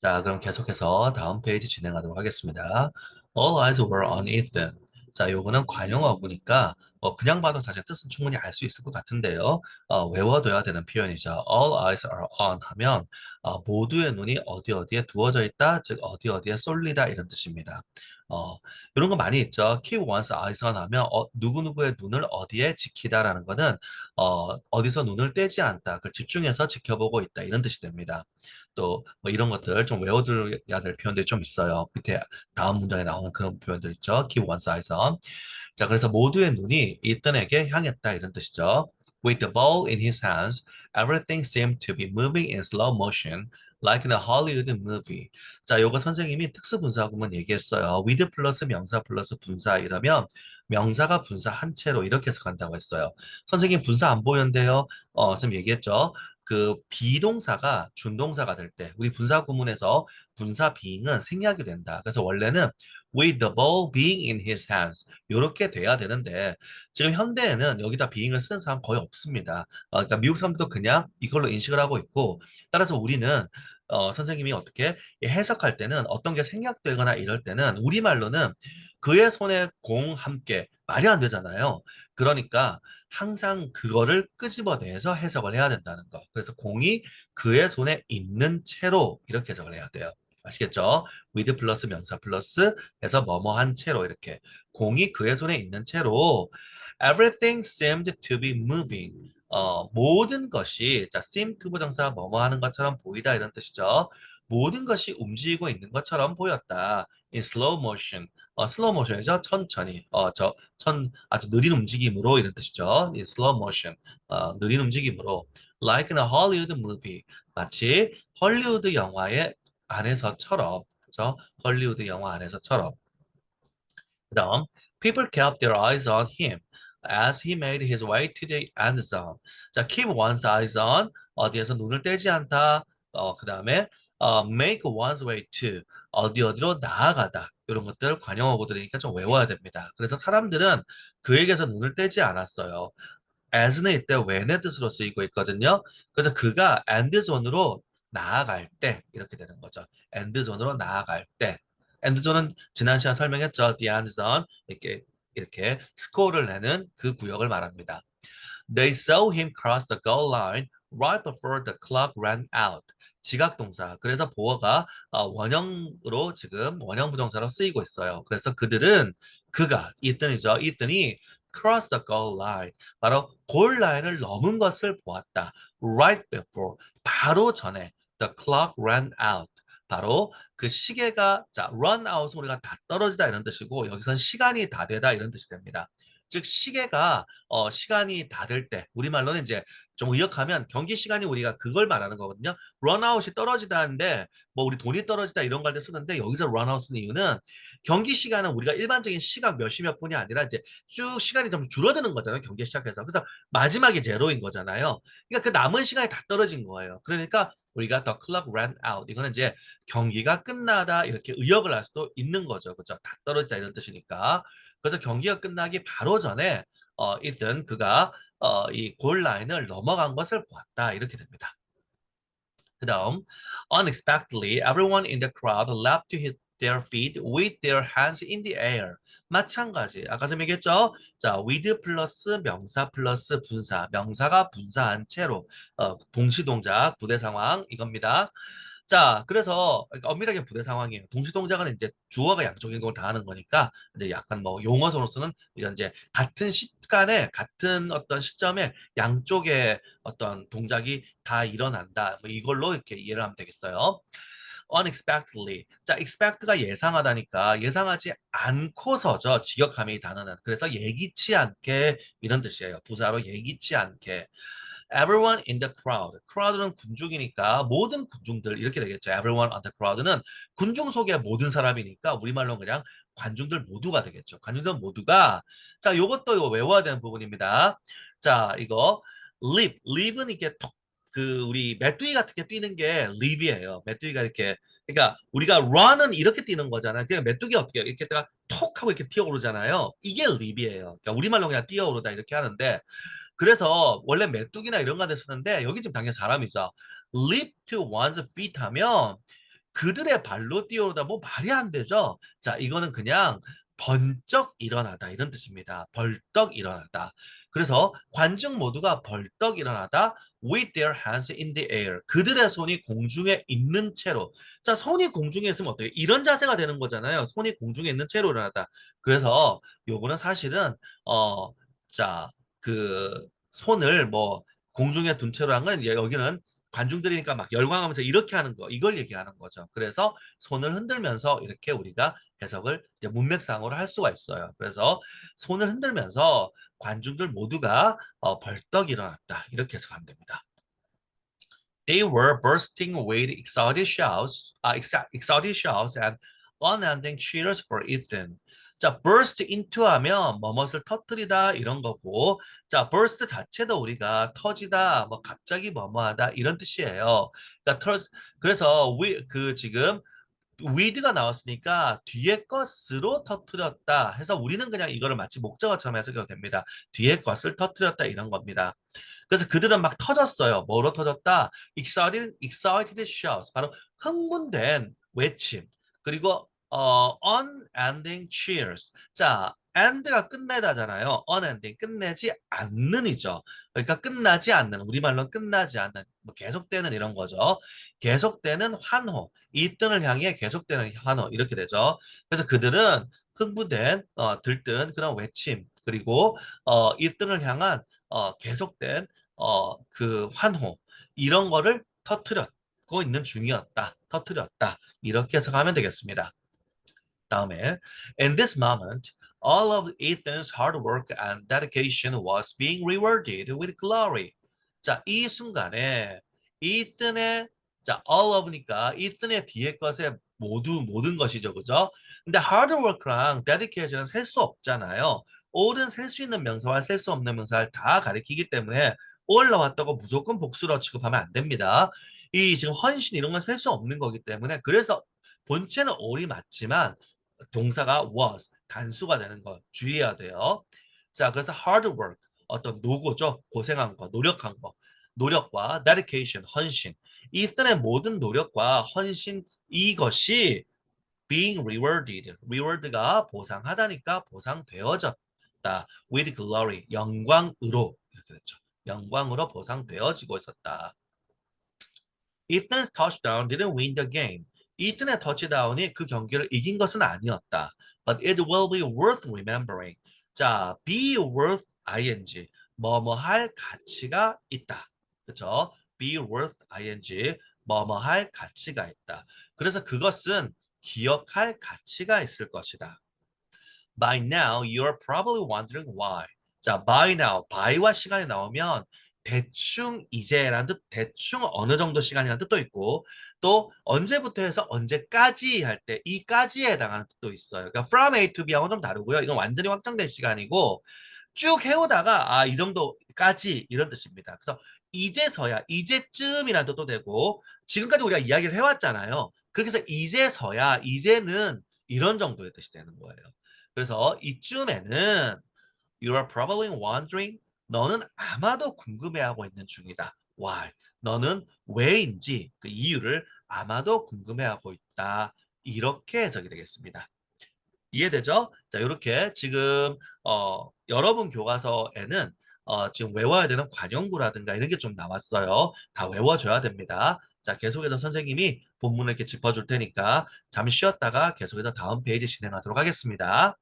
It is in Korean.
자, 그럼 계속해서 다음 페이지 진행하도록 하겠습니다. All eyes were on Ethan. 자, 요거는 관용어구니까 어, 그냥 봐도 사실 뜻은 충분히 알 수 있을 것 같은데요. 어, 외워둬야 되는 표현이죠. All eyes are on 하면 어, 모두의 눈이 어디 어디에 두어져 있다, 즉 어디 어디에 쏠리다 이런 뜻입니다. 어, 이런 거 많이 있죠. Keep one's eyes on 하면 어, 누구누구의 눈을 어디에 지키다라는 거는 어, 어디서 눈을 떼지 않다, 그 집중해서 지켜보고 있다 이런 뜻이 됩니다. 또 뭐 이런 것들 좀 외워둬야 될 표현들이 좀 있어요. 밑에 다음 문장에 나오는 그런 표현들 있죠. On. 자, 그래서 모두의 눈이 이든에게 향했다 이런 뜻이죠. With the ball in his hands, everything seemed to be moving in slow motion, like in a Hollywood movie. 자, 요거 선생님이 특수분사구문 얘기했어요. with 플러스 명사 플러스 분사 이러면 명사가 분사 한 채로 이렇게 해서 간다고 했어요. 선생님 분사 안 보였는데요. 어, 선생님 얘기했죠. 그 비동사가 준동사가 될 때 우리 분사 구문에서 분사 being은 생략이 된다. 그래서 원래는 with the ball being in his hands 이렇게 돼야 되는데 지금 현대에는 여기다 being을 쓰는 사람 거의 없습니다. 어, 그러니까 미국 사람들도 그냥 이걸로 인식을 하고 있고 따라서 우리는 어, 선생님이 어떻게 해석할 때는 어떤 게 생략되거나 이럴 때는 우리말로는 그의 손에 공 함께 말이 안 되잖아요. 그러니까 항상 그거를 끄집어내서 해석을 해야 된다는 거. 그래서 공이 그의 손에 있는 채로 이렇게 해석을 해야 돼요. 아시겠죠? with 플러스 명사 플러스 해서 뭐뭐한 채로 이렇게 공이 그의 손에 있는 채로 everything seemed to be moving. 어, 모든 것이 자 seem to 부정사 뭐뭐 하는 것처럼 보이다 이런 뜻이죠. 모든 것이 움직이고 있는 것처럼 보였다. in slow motion. 어, 슬로우 모션이죠. 천천히. 어, 저, 천, 아주 느린 움직임으로 이런 뜻이죠. in slow motion. 어, 느린 움직임으로. like in a Hollywood movie. 마치 헐리우드 영화의 안에서처럼. 그죠? 헐리우드 영화 안에서처럼. 그 다음, people kept their eyes on him as he made his way to the end zone. 자, keep one's eyes on, 어디에서 눈을 떼지 않다. 어, 그 다음에, 어, make one's way to, 어디 어디로 나아가다. 이런 것들 관용어구들이니까 좀 외워야 됩니다. 그래서 사람들은 그에게서 눈을 떼지 않았어요. as는 이때 when의 뜻으로 쓰이고 있거든요. 그래서 그가 end zone으로 나아갈 때 이렇게 되는 거죠. end zone으로 나아갈 때. end zone은 지난 시간 설명했죠. the end zone 이렇게 이렇게 스코어를 내는 그 구역을 말합니다. They saw him cross the goal line right before the clock ran out. 지각 동사. 그래서 보어가 어, 원형으로 지금 원형 부정사로 쓰이고 있어요. 그래서 그들은 그가 이든이죠. 이든이 cross the goal line. 바로 골 라인을 넘은 것을 보았다. right before. 바로 전에 the clock ran out. 바로 그 시계가 자 run out은 우리가 다 떨어지다 이런 뜻이고 여기선 시간이 다 되다 이런 뜻이 됩니다. 즉 시계가 어, 시간이 다 될 때 우리말로는 이제 좀 의역하면 경기 시간이 우리가 그걸 말하는 거거든요. 런아웃이 떨어지다는데 뭐 우리 돈이 떨어지다 이런 걸 때 쓰는데 여기서 런아웃 쓰는 이유는 경기 시간은 우리가 일반적인 시각 몇 시 몇 분이 아니라 이제 쭉 시간이 좀 줄어드는 거잖아요. 경기 시작해서. 그래서 마지막이 제로인 거잖아요. 그러니까 그 남은 시간이 다 떨어진 거예요. 그러니까 우리가 the clock ran out 이거는 이제 경기가 끝나다 이렇게 의역을 할 수도 있는 거죠. 그죠? 다 떨어지다 이런 뜻이니까. 그래서 경기가 끝나기 바로 전에 어, 이든 그가 어, 이 골 라인을 넘어간 것을 보았다 이렇게 됩니다. 그 다음 unexpectedly everyone in the crowd leapt to his, their feet with their hands in the air. 마찬가지 아까 좀 얘기했죠. 자 with 플러스 명사 플러스 분사 명사가 분사한 채로 어, 동시동작 부대 상황 이겁니다. 자, 그래서 엄밀하게 부대 상황이에요. 동시 동작은 이제 주어가 양쪽인 걸 다 하는 거니까 이제 약간 뭐 용어로서는 이런 이제 같은 시간에 같은 어떤 시점에 양쪽에 어떤 동작이 다 일어난다. 뭐 이걸로 이렇게 이해를 하면 되겠어요. Unexpectedly. 자, expect가 예상하다니까 예상하지 않고서죠. 직역함이 단어는. 그래서 예기치 않게 이런 뜻이에요. 부사로 예기치 않게. everyone in the crowd. crowd는 군중이니까 모든 군중들 이렇게 되겠죠. everyone on the crowd는 군중 속의 모든 사람이니까 우리말로 그냥 관중들 모두가 되겠죠. 관중들 모두가 자, 요것도 이거 외워야 되는 부분입니다. 자, 이거 live. live는 이게 톡, 그 우리 메뚜기 같은 게 뛰는 게 live예요. 메뚜기가 이렇게 그러니까 우리가 run은 이렇게 뛰는 거잖아요. 그냥 메뚜기 어떻게 이렇게 톡 하고 이렇게 뛰어오르잖아요. 이게 live예요. 그러니까 우리말로 그냥 뛰어오르다 이렇게 하는데 그래서 원래 메뚜기나 이런 거데 쓰는데 여기 지금 당연히 사람이죠. leap to one's feet 하면 그들의 발로 뛰어오다 뭐 말이 안 되죠. 자, 이거는 그냥 번쩍 일어나다 이런 뜻입니다. 벌떡 일어나다. 그래서 관중 모두가 벌떡 일어나다 with their hands in the air. 그들의 손이 공중에 있는 채로. 자, 손이 공중에 있으면 어떻게? 이런 자세가 되는 거잖아요. 손이 공중에 있는 채로 일어나다. 그래서 요거는 사실은 어, 자, 그 손을 뭐 공중에 둔 채로 한 건 여기는 관중들이니까 막 열광하면서 이렇게 하는 거 이걸 얘기하는 거죠. 그래서 손을 흔들면서 이렇게 우리가 해석을 이제 문맥상으로 할 수가 있어요. 그래서 손을 흔들면서 관중들 모두가 어, 벌떡 일어났다 이렇게 해석하면 됩니다. They were bursting with excited shouts, uh, excited shouts and unending cheers for Ethan. 자, burst into 하면 뭐뭇을 터뜨리다 이런 거고, 자, burst 자체도 우리가 터지다, 뭐 갑자기 뭐뭐하다 이런 뜻이에요. 그러니까 터, 그래서 we, 그 지금 with가 나왔으니까 뒤에 것으로 터뜨렸다 해서 우리는 그냥 이거를 마치 목적어처럼 해석해도 됩니다. 뒤에 것을 터뜨렸다 이런 겁니다. 그래서 그들은 막 터졌어요. 뭐로 터졌다? excited, excited shouts. 바로 흥분된 외침. 그리고 어, unending cheers. 자, and가 끝내다잖아요. unending 끝내지 않는이죠. 그러니까 끝나지 않는 우리말로는 끝나지 않는 뭐 계속되는 이런 거죠. 계속되는 환호. 이 뜬을 향해 계속되는 환호 이렇게 되죠. 그래서 그들은 흥분된 어, 들뜬 그런 외침 그리고 어, 이 뜬을 향한 어, 계속된 어, 그 환호 이런 거를 터트렸고 있는 중이었다. 터트렸다. 이렇게 해석하면 되겠습니다. 다음에 In this moment, all of Ethan's hard work and dedication was being rewarded with glory. 자, 이 순간에 이튼의 자, all of니까 이튼의 뒤에 것에 모두 모든 것이죠. 그죠? 근데 hard work랑 dedication은 셀 수 없잖아요. all은 셀 수 있는 명사와 셀 수 없는 명사를 다 가리키기 때문에 나왔다고 무조건 복수로 취급하면 안 됩니다. 이 지금 헌신 이런 건 셀 수 없는 거기 때문에 그래서 본체는 all이 맞지만 동사가 was 단수가 되는 거 주의해야 돼요. 자, 그래서 hard work 어떤 노고죠. 고생한 거, 노력한 거. 노력과 dedication, 헌신. 이들의 모든 노력과 헌신 이것이 being rewarded. reward가 보상하다니까 보상되어졌다. with glory, 영광으로 이렇게 됐죠. 영광으로 보상되어지고 있었다. Ethan's touchdown didn't win the game. 이튼의 터치다운이 그 경기를 이긴 것은 아니었다. But it will be worth remembering. 자, be worth ing. 뭐뭐 할 가치가 있다. 그렇죠? be worth ing. 뭐뭐 할 가치가 있다. 그래서 그것은 기억할 가치가 있을 것이다. By now, you're probably wondering why. 자, by now, by와 시간이 나오면 대충 이제라는 뜻, 대충 어느 정도 시간이라는 뜻도 있고 또 언제부터 해서 언제까지 할 때 이까지에 해당하는 뜻도 있어요. 그러니까 from A to B하고 좀 다르고요. 이건 완전히 확정된 시간이고 쭉 해오다가 아 이 정도까지 이런 뜻입니다. 그래서 이제서야 이제쯤이라는 뜻도 되고 지금까지 우리가 이야기를 해왔잖아요. 그렇게 해서 이제서야 이제는 이런 정도의 뜻이 되는 거예요. 그래서 이쯤에는 you are probably wondering 너는 아마도 궁금해하고 있는 중이다. Why? 너는 왜인지 그 이유를 아마도 궁금해하고 있다. 이렇게 해석이 되겠습니다. 이해되죠? 자, 이렇게 지금 어, 여러분 교과서에는 어, 지금 외워야 되는 관용구라든가 이런 게 좀 나왔어요. 다 외워줘야 됩니다. 자, 계속해서 선생님이 본문을 이렇게 짚어줄 테니까 잠시 쉬었다가 계속해서 다음 페이지 진행하도록 하겠습니다.